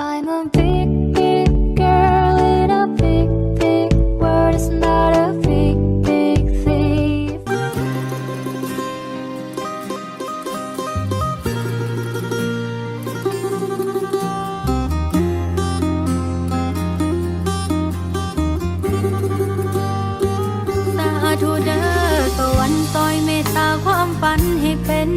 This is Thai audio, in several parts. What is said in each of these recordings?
I'm a big, big girl in a big, big world. It's not a big, big thief. สาธุเด้อสวรรค์ซอยเมตตาความฝันให้เป็น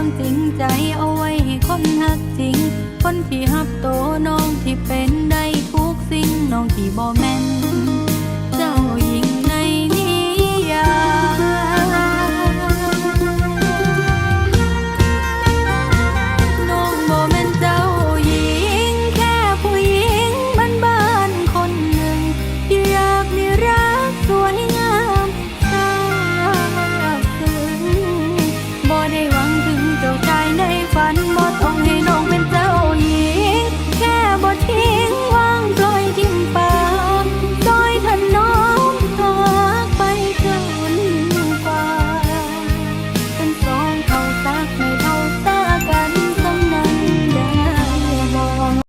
ความจริงใจเอาไว้ให้คนหักจริง คนที่หับโตน้องที่เป็นได้